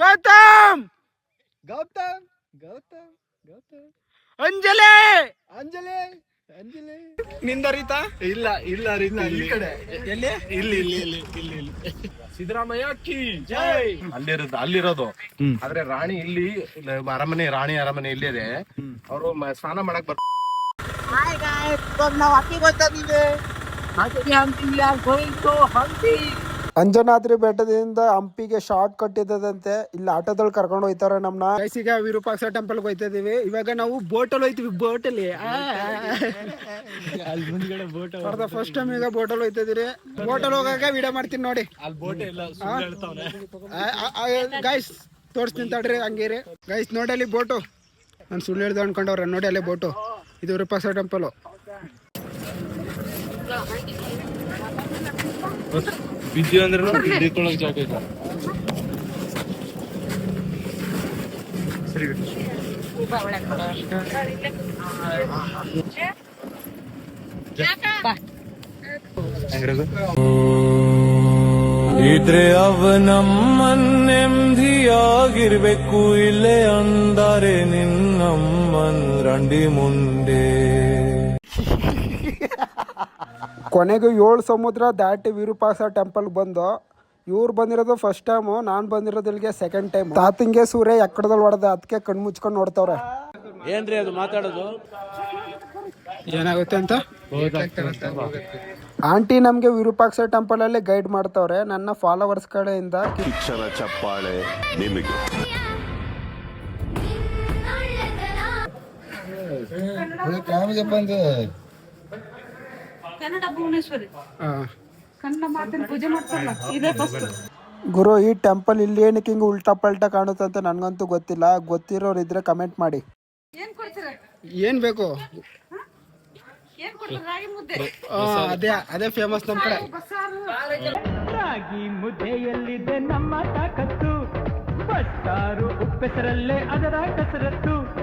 ಗೌತಮ್! ಗೌತಮ್ ಗೌತಮ್ ಗೌತಮ್. ಅಂಜಲಿ! ಅಂಜಲಿ ಅಂಜಲಿ. ನಿಂದರಿತಾ? ಇಲ್ಲ ಇಲ್ಲ ಇಲ್ಲ ಈ ಕಡೆ. ಎಲ್ಲಿ? ಇಲ್ಲಿ ಇಲ್ಲಿ ಇಲ್ಲಿ ಇಲ್ಲಿ ಇಲ್ಲಿ. ಸಿದ್ದರಾಮಯ್ಯ ಕಿ ಜೈ! ಅಲ್ಲಿರೋದು ಅಲ್ಲಿರೋದು. ಆದ್ರೆ ರಾಣಿ ಇಲ್ಲಿ ಅರಮನೆ ರಾಣಿ ಅರಮನೆ ಇಲ್ಲಿದೆ ಅವರು ಸ್ನಾನ ಮಾಡಕ್ ಬರ್ತಾರೆ ಹಾಯ್ ಗಾಯ್ಸ್ ನಾವು ಅಕ್ಕಿ ಬರ್ತಾ ಹಂಪಿ ಯಾರು are going to Hampi Anjanadri ಬೆಟ್ಟದಿಂದ ಹಂಪಿಗೆ ಶಾರ್ಟ್ ಕಟ್ ಇದ್ದದಂತೆ ಇಲ್ಲಿ ಆಟೋದಲ್ಲಿ ಕರ್ಕೊಂಡು ಹೋಯ್ತಾರೆ ನಮ್ನ. ಜೈಸಿಗೆ ಈಗ ವಿರೂಪಾಕ್ಷ ಟೆಂಪಲ್ ಹೋಯ್ತಾ ಇದೀವಿ ಇವಾಗ ನಾವು ಬೋಟಲ್ಲಿ ಹೋಯ್ತೀವಿ ಬೋಟಲ್ಲಿ ಅಲ್ಲಿ. ಬೋಟ್ ಫಸ್ಟ್ ಟೈಮ್ ಈಗ ಬೋಟಲ್ಲಿ ಹೋಯ್ತಾ ಇದೀರಿ ಅಲ್ಲಿ ಹೋಗಾಗ ವಿಡಿಯೋ ಮಾಡ್ತೀನಿ ನೋಡಿ. ಅಲ್ಲಿ ಬೋಟ್ ಗೈಸ್ ತೋರಿಸ್ತೀನಿ ತಡ್ರಿ ಹಂಗೇರಿ. ಗೈಸ್ ನೋಡಿ ಅಲ್ಲಿ ಬೋಟು ನಾನು ಸುಳ್ಳು ಹೇಳ್ದು ಅನ್ಕೊಂಡವ್ರೆ ನೋಡಿ ಅಲ್ಲಿ ಬೋಟು ಇದು ವಿರೂಪಾಕ್ಷ ಟೆಂಪಲು ವಿದ್ಯೆ ಅಂದ್ರೆ ಹಿಡ್ಕೊಳಕ್ ಜಾಗ ಇಲ್ಲ. ಇದ್ರೆ ಅವ ನಮ್ಮನ್ನೆಮ್ದಿಯಾಗಿರ್ಬೇಕು ಇಲ್ಲೇ ಅಂದಾರೆ ನಿನ್ನಮ್ಮನ್ ರಂಡಿ ಮುಂದೆ. ಕೊನೆಗೆ ಏಳು ಸಮುದ್ರ ದಾಟಿ ವಿರೂಪಾಕ್ಷ ಟೆಂಪಲ್ ಬಂದು ಇವ್ರು ಬಂದಿರೋದು ಫಸ್ಟ್ ಟೈಮು ನಾನು ಬಂದಿರೋದು ಇಲ್ಲಿಗೆ ಸೆಕೆಂಡ್ ಟೈಮ್ ತಾತಿಂಗೆ ಸೂರ್ಯ ಎಕ್ಕಡದಲ್ಲಿ ಹೊಡೆದ ಅದಕ್ಕೆ ಕಣ್ಣು ಮುಚ್ಕೊಂಡು ನೋಡ್ತಾವ್ರೆ ಏನ್ರಿ ಅದು ಮಾತಾಡೋದು ಏನಾಗುತ್ತೆ ಅಂತ ಆಂಟಿ ನಮಗೆ ವಿರೂಪಾಕ್ಷ ಟೆಂಪಲ್ ಅಲ್ಲಿ ಗೈಡ್ ಮಾಡ್ತಾವ್ರೆ ನನ್ನ ಫಾಲೋವರ್ಸ್ ಕಡೆಯಿಂದ ಶಿಕ್ಷಣ ಚಪ್ಪಾಳೆ ನಿಮಗೆ ಕನ್ನಡ ಭುವನೇಶ್ವರಿ. ಆ, ಕನ್ನಡ ಮಾತಿನ ಪೂಜೆ ಮಾಡ್ತಾರಲ್ಲ ಇದೇ ಫಸ್ಟ್ ಗುರು ಈ ಟೆಂಪಲ್ ಇಲ್ಲಿ ಏನಕ್ಕೆ ಹಿಂಗೆ ಉಲ್ಟಾ ಪಲ್ಟಾ ಕಾಣುತ್ತೆ ಅಂತ ನನಗಂತೂ ಗೊತ್ತಿಲ್ಲ. ಗೊತ್ತಿರೋರು ಇದ್ರೆ ಕಮೆಂಟ್ ಮಾಡಿ. ಏನ್ ಕೊಡ್ತೀರ? ಏನು ಬೇಕು? ಏನ್ ಕೊಡ್ತೀರ? ರಾಗಿ ಮುದ್ದೆ. ಆ, ಅದೇ ಅದೇ ಫೇಮಸ್ ನಮ್ಮ ಕಡೆ. ಬಸ್ಸಾರು.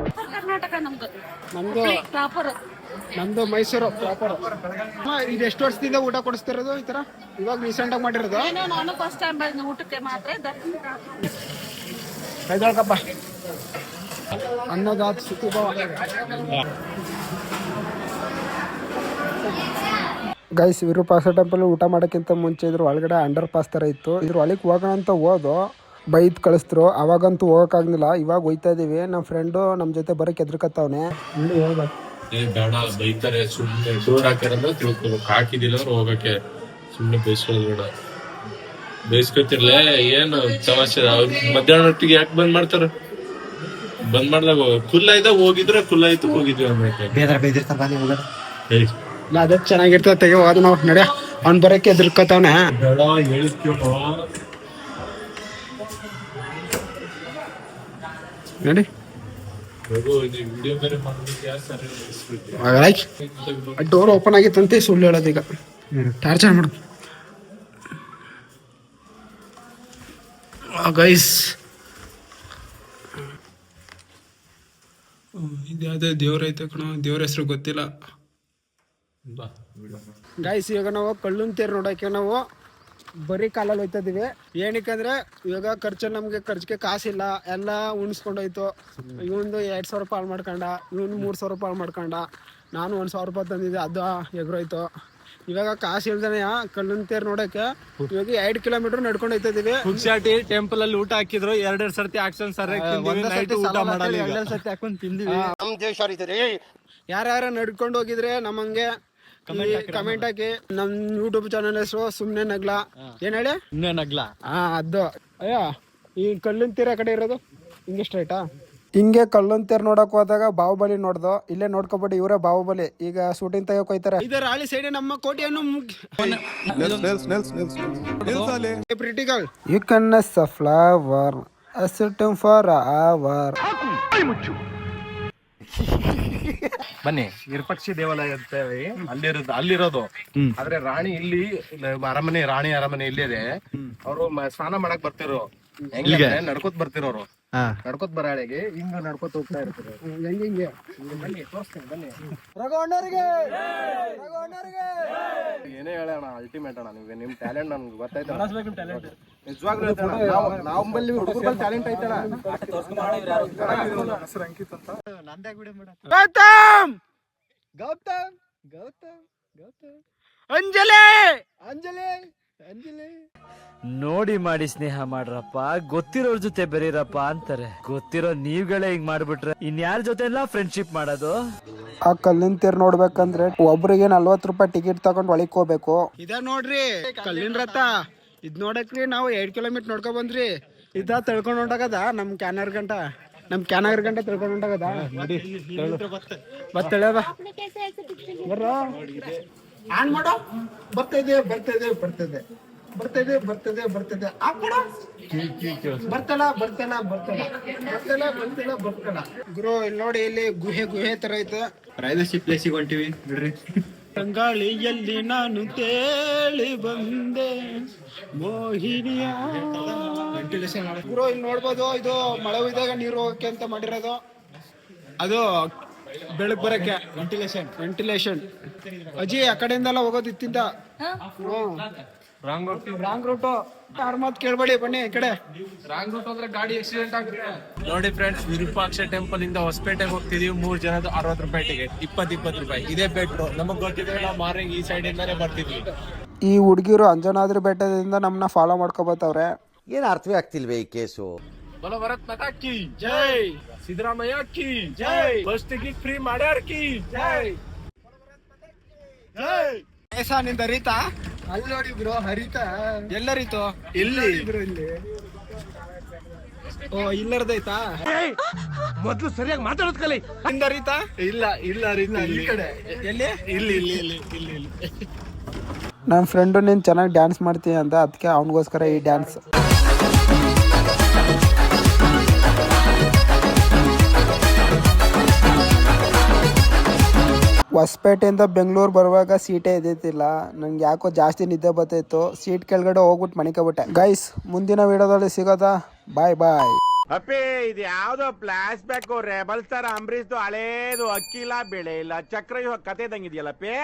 ಉತ್ತರ ಕರ್ನಾಟಕ ನಮ್ದು. ನಮ್ದು ಪ್ರಾಪರ್ ನಮ್ದು ಮೈಸೂರು ಪ್ರಾಪರ್ ಇದು ಎಷ್ಟು ವರ್ಷದಿಂದ ಊಟ ಕೊಡಿಸ್ತಿರೋದು ಈ ತರ ಇವಾಗ ರೀಸೆಂಟ್ ಆಗಿ ಮಾಡಿರೋದು? ನಾನು ಫಸ್ಟ್ ಟೈಮ್ ಬಂದ ಊಟಕ್ಕೆ ಮಾತ್ರ ಕೈದೊಳಕಪ್ಪ. ಅನ್ನದಾತ ಭವ ಗೈಸ್ ವಿರೂಪಾಕ್ಷ ಟೆಂಪಲ್ ಊಟ ಮಾಡೋಕ್ಕಿಂತ ಮುಂಚೆ ಇದ್ರ ಒಳಗಡೆ ಅಂಡರ್ ಪಾಸ್ ಥರ ಇತ್ತು. ಇದ್ರ ಒಳಗೆ ಹೋಗೋಣ ಅಂತ ಹೋದು ಬೈದ್ ಕಳಿಸ್ತರು ಅವಾಗಂತೂ ಹೋಗೋಕ್ಕಾಗ್ಲಿಲ್ಲ. ಇವಾಗ ಹೋಯ್ತಾ ಇದೀವಿ. ನಮ್ಮ ಫ್ರೆಂಡು ನಮ್ಮ ಜೊತೆ ಬರೋಕೆ ಎದ್ರಕತ್ತವನೆ ಏ ಬೇಡ ಬೈತಾರೆ ಸುಮ್ನೆ ಡೋರ್ ಹಾಕ್ಯಾರಂದ್ರೆ ತಿಳ್ಕೊಬೇಕು. ಹಾಕಿದಿಲ್ಲ ಅಂದ್ರೆ ಹೋಗಕ್ಕೆ ಸುಮ್ನೆ ಬೇಯಿಸ್ಕೊಳ್ಳೋದು ಬೇಡ. ಬೇಯಿಸ್ಕೊತಿರ್ಲೆ ಏನು ಸಮಸ್ಯೆ ಅವ್ರ ಮಧ್ಯಾಹ್ನ ಹೊತ್ತಿಗೆ ಯಾಕೆ ಬಂದ್ ಮಾಡ್ತಾರ? ಬಂದ್ ಮಾಡ್ದಾಗ ಕುಲ್ಲ ಇದ್ದಾಗ ಹೋಗಿದ್ರೆ ಕುಲ್ಲ ಆಯ್ತು ಹೋಗಿದ್ವಿ ಅನ್ಬೇಕು ಏಯ್, ಇಲ್ಲ ಅದೇ ಚೆನ್ನಾಗಿರ್ತದೆ ತೆಗೆ ಹೋದ ನಾವು ನಡೆ ಅವ್ನ್ ಬರಕ್ಕೆ ಎದ್ರಕತ್ತವನೆ ಬೇಡ ಹೇಳಿದ್ಯೋ ನಡಿ ವಿಡಿಯೋ ಬೇರೆ ಮಾಡೋದಕ್ಕೆ ಯಾರು ಸರಿ ಡೋರ್ ಓಪನ್ ಆಗಿತ್ತಂತೆ ಸುಳ್ಳು ಹೇಳೋದೀಗ. ಟಾರ್ಚರ್ ಮಾಡು. ಗೈಸ್ ಇದ್ಯಾವುದೇ ದೇವ್ರ ಐತೆ ಕಣ ದೇವ್ರ ಹೆಸರು ಗೊತ್ತಿಲ್ಲ. ಗೈಸ್ ಇವಾಗ ನಾವು ಕಳ್ಳನ್ ತೇರು ನೋಡೋಕೆ ನಾವು ಬರೀ ಕಾಲಲ್ಲಿ ಹೋಯ್ತಾ ಇದೀವಿ ಏನಕ್ಕಂದ್ರೆ ಇವಾಗ ಖರ್ಚು ನಮ್ಗೆ ಖರ್ಚಿಗೆ ಕಾಸಿಲ್ಲ. ಎಲ್ಲ ಉಣಿಸ್ಕೊಂಡೋಯ್ತು. ಇವೊಂದು ಎರಡು ಸಾವಿರ ರೂಪಾಯಿ ಹಾಳು ಮಾಡ್ಕೊಂಡ ಇವನು ಮೂರ್ ಸಾವಿರ ರೂಪಾಯಿ ಹಾಳು ಮಾಡ್ಕೊಂಡ. ನಾನು ಒಂದು ಸಾವಿರ ರೂಪಾಯಿ ತಂದಿದ್ದೆ ಅದು ಎಗ್ರೋಯ್ತು. ಇವಾಗ ಕಾಸು ಇಲ್ದೇನೆ ಕಣ್ಣು ತೇರು ನೋಡಕ್ಕೆ ಇವಾಗ ಎರಡು ಕಿಲೋಮೀಟರ್ ನಡ್ಕೊಂಡು ಹೋಯ್ತಾ ಇದೀವಿ ಟೆಂಪಲ್ ಅಲ್ಲಿ ಊಟ ಹಾಕಿದ್ರು ಎರಡೆರಡು ಸರ್ತಿ ಆಕ್ಷನ್ ಸರ್. ಸರ್ತಿ ಹಾಕೊಂಡು ತಿಂದಿವಿ. ಯಾರ್ಯಾರ ನಡ್ಕೊಂಡು ಹೋಗಿದ್ರೆ ನಮ್ಮಂಗೆ ಕಮೆಂಟ್ ಹಾಕಿ ನಮ್ ಯೂಟ್ಯೂಬ್ ಚಾನಲ್ ಹೆಸರು ಸುಮ್ನೆ ನಗ್ಲ. ಏನ್ ಹೇಳಿ? ಸುಮ್ನೆ ನಗ್ಲ. ಹಾ ಅದು. ಅಯ್ಯ ಈ ಕಲ್ಲಿನ ತೀರ ಕಡೆ ಇರೋದು? ಹಿಂಗೆ ಸ್ಟ್ರೈಟಾ ಹಿಂಗೆ ಕಲ್ಲೊಂದ್ ತೇರ್ ನೋಡಕ್ ಹೋದಾಗ ಬಾಹುಬಲಿ ನೋಡ್ದು. ಇಲ್ಲೇ ನೋಡ್ಕೊಬಿಟ್ಟು ಇವರೇ ಬಾಹುಬಲಿ. ಈಗ ಶೂಟಿಂಗ್ ತೆಗಿಯೋಕ್ ಹೋಯ್ತಾರೆ. ಇದರ ಸೈಡ್ ನಮ್ಮ ಕೋಟೆಯನ್ನು ಪ್ರಿಟಿಕಲ್ ಯು ಕನ್ ಎಸ್ ಅ ಫ್ಲವರ್ ಅಸಿಟಿಂಗ್ ಫಾರ್ ಅವರ್ ಬನ್ನಿ. ವಿರೂಪಾಕ್ಷಿ ದೇವಾಲಯ ಅಂತೇಳಿ ಅಲ್ಲಿರೋದು ಅಲ್ಲಿರೋದು. ಆದ್ರೆ ರಾಣಿ ಇಲ್ಲಿ ಇಲ್ಲ, ಅರಮನೆ ರಾಣಿ ಅರಮನೆ ಇಲ್ಲಿದೆ. ಅವರು ಸ್ನಾನ ಮಾಡಕ್ ಬರ್ತಿರೋ ಹೆಂಗೆ ನಡ್ಕೋತ್ ಬರ್ತಿರೋರು. ನಡ್ಕೊತ್ ಬರಾಳೆಗೆ ಹಿಂಗ ನಡ್ಕೋತ ಹೋಗ್ತಾ ಇರ್ತಾರೆ. ಹೆಂಗೆ ಹಿಂಗೆ. ರಘುವಣ್ಣರಿಗೆ ರಘುವಣ್ಣರಿಗೆ ಏನೇ ಹೇಳೋಣ ಅಲ್ಟಿಮೇಟ್ ಅಣ್ಣ ನಿಮ್ಗೆ. ನಿಮ್ ಟ್ಯಾಲೆಂಟ್ ನಮ್ಗೆ ಗೊತ್ತಾಯ್ತು ನಿಜವಾಗ್ಲೂ ನಮ್ಮಲ್ಲಿ ಹುಡುಗರ ಟ್ಯಾಲೆಂಟ್ ಐತಣ ಗೌತಮ್! ಗೌತಮ್! ಗೌತಮ್! ಗೌತಮ್! ಅಂಜಲಿ ಅಂಜಲಿ! ಅಂಜಲಿ! ನೋಡಿ ಮಾಡಿ ಸ್ನೇಹ ಮಾಡ್ರಪ್ಪ. ಗೊತ್ತಿರೋರ್ ಜೊತೆ ಬೆರೀರಪ್ಪ ಅಂತಾರೆ. ಗೊತ್ತಿರೋ ನೀವ್ಗಳೇ ಹಿಂಗ್ ಮಾಡ್ಬಿಟ್ರೆ ಇನ್ಯಾರ ಜೊತೆ ಎಲ್ಲ ಫ್ರೆಂಡ್ಶಿಪ್ ಮಾಡೋದು? ಆ ಕಲ್ಲಿನ ತೇರ್ ನೋಡ್ಬೇಕಂದ್ರೆ ಒಬ್ರಿಗೆ ನಲ್ವತ್ ರೂಪಾಯಿ ಟಿಕೆಟ್ ತಗೊಂಡ್ ಒಳಗೆ ಹೋಗ್ಬೇಕು ಇದ ನೋಡ್ರಿ ಕಲ್ಲಿನ ರಥ. ಇದ್ ನೋಡಕ್ರಿ ನಾವು ಎರಡ್ ಕಿಲೋಮೀಟರ್ ನೋಡ್ಕೊ ಬಂದ್ರಿ. ಇದ ತಳ್ಕೊಂಡ್ ಹೊಂಟಾಗದ ನಮ್ ಕ್ಯಾನರ್ ಗಂಟ? ನಮ್ ಕ್ಯಾನರ್ ಗಂಟ ತಳ್ಕೊಂಡ್ ಹೊಂಟಾಗದ? ಬರ್ರ. ಆನ್ ಮಾಡೋ? ಬರ್ತಿದೆ ಬರ್ತಿದೆ ಬರ್ತಿದೆ ಬರ್ತಿದೆ ಬರ್ತಿದೆ ಬರ್ತಿದೆ ಆಫ್ ಮಾಡೋ ಬರ್ತಲ್ಲ ಬರ್ತಲ್ಲ ಬರ್ತಲ್ಲ. ಬರ್ತಲ್ಲ ಬರ್ತಲ್ಲ ಬರ್ತಲ್ಲ. ಗುರು ಇಲ್ಲಿ ನೋಡಿ ಇಲ್ಲಿ ಗುಹೆ ಗುಹೆ ತರ ಐತೆ. ಪ್ರೈವಸಿ ಪ್ಲೇಸಿಗೆ ಹೊಂಟಿವಿ ಬಿಡ್ರಿ. ತಂಗಾಳಿಯಲ್ಲಿ ನಾನು ತೇಳಿ ಬಂದೆ. ಮೋಹಿನಿಯ ಗುರು ಇಲ್ಲಿ ನೋಡ್ಬೋದು ಇದು ಮಳೆ ಇದ್ದಾಗ ನೀರು ಹೋಗಕ್ಕೆ ಅಂತ ಮಾಡಿರೋದು. ಅದು ಬೆಳಕ್ ಬರಕ್ಕೆ ವೆಂಟಿಲೇಷನ್ ವೆಂಟಿಲೇಷನ್ ಅಜ್ಜಿ ಆ ಕಡೆಯಿಂದೆಲ್ಲ ಹೋಗೋದು ಇತ್ತಿಂದ. ರಾಂಗ್ ರೂಟು ಯಾರ ಮಾತು ಕೇಳಬೇಡಿ ಬನ್ನಿ ಈ ಕಡೆ. ರಾಂಗ್ ರೂಟ್ ಅಂದ್ರೆ ಗಾಡಿ ಆಕ್ಸಿಡೆಂಟ್ ಆಗುತ್ತೆ ನೋಡಿ ಫ್ರೆಂಡ್ಸ್ ವಿರೂಪಾಕ್ಷ ಟೆಂಪಲ್ ಇಂದ ಹೊಸಪೇಟೆಗೆ ಹೋಗ್ತಿದೀವಿ. ಮೂರ್ ಜನದ ಅರವತ್ತು ರೂಪಾಯಿ ಟಿಕೆಟ್ ಇಪ್ಪತ್ ಇಪ್ಪತ್ತು ರೂಪಾಯಿ. ಇದೇ ಬೆಟ್ರು ನಮಗ್ ಗೊತ್ತಿದ್ರೆ ನಾವು ಮಾರ್ನಿಂಗ್ ಈ ಸೈಡ್ ಇಂದಾನೆ ಬರ್ತಿದ್ವಿ. ಈ ಹುಡುಗಿರು ಅಂಜನಾದ್ರಿ ಬೆಟ್ಟದಿಂದ ನಮ್ಮನ್ನ ಫಾಲೋ ಮಾಡ್ಕೊಬತ್ತವ್ರೆ. ಏನ್ ಅರ್ಥವೇ ಆಗ್ತಿಲ್ವೇ ಈ ಕೇಸು ಬಲ ಕಾಕಿ ಕಿ ಜೈ. ಸಿದ್ದರಾಮಯ್ಯ ಅಕ್ಕಿ ಜೈ. ಬಸ್ ಟಿಕೆಟ್ ಫ್ರೀ ಮಾಡ್ಯಾರ ಕಿ ಜೈ. ಏಸಾ ನಿಂದ ರೀತಾ? ಅಲ್ಲಿ ನೋಡಿ ಬ್ರೋ ಹರಿತಾ. ಎಲ್ಲರಿತು? ಇಲ್ಲಿ. ಇಲ್ಲಿ. ಓ ಇಲ್ಲರ್ದೈತಾ ಮೊದ್ಲು ಸರಿಯಾಗಿ ಮಾತಾಡೋದ್ ಕಲಿ. ನಿಂದ ರೀತಾ? ಇಲ್ಲ ಇಲ್ಲ ರೀತಾ ಈ ಕಡೆ. ಎಲ್ಲಿ? ಇಲ್ಲಿ ಇಲ್ಲಿ ಇಲ್ಲಿ ಇಲ್ಲಿ ಇಲ್ಲಿ. ನನ್ನ ಫ್ರೆಂಡು ನೀನು ಚೆನ್ನಾಗಿ ಡ್ಯಾನ್ಸ್ ಮಾಡ್ತೀನಿ ಅಂತ ಅದಕ್ಕೆ ಅವನಿಗೋಸ್ಕರ ಈ ಡ್ಯಾನ್ಸ್ ಹೊಸಪೇಟೆಯಿಂದ ಬೆಂಗಳೂರು ಬರುವಾಗ ಸೀಟೇ ಇದ್ದಿಲ್ಲ ನಂಗೆ ಯಾಕೋ ಜಾಸ್ತಿ ನಿದ್ದೆ ಬರ್ತಾಯಿತ್ತು ಸೀಟ್ ಕೆಳಗಡೆ ಹೋಗ್ಬಿಟ್ಟು ಮಣಿಕೋಬಿಟ್ಟೆ. ಗೈಸ್ ಮುಂದಿನ ವಿಡಿಯೋದಲ್ಲಿ ಸಿಗೋದಾ? ಬಾಯ್ ಬಾಯ್ ಅಪ್ಪಿ ಇದು ಯಾವ್ದೋ flashback rebel star Ambareesh ಹಳೇದು ಅಕ್ಕಿಲ್ಲ ಬೆಳೆ ಇಲ್ಲ. ಚಕ್ರ ಕತೆ ಇದ್ದಂಗಿದೆಯಲ್ಲಪ್ಪೇ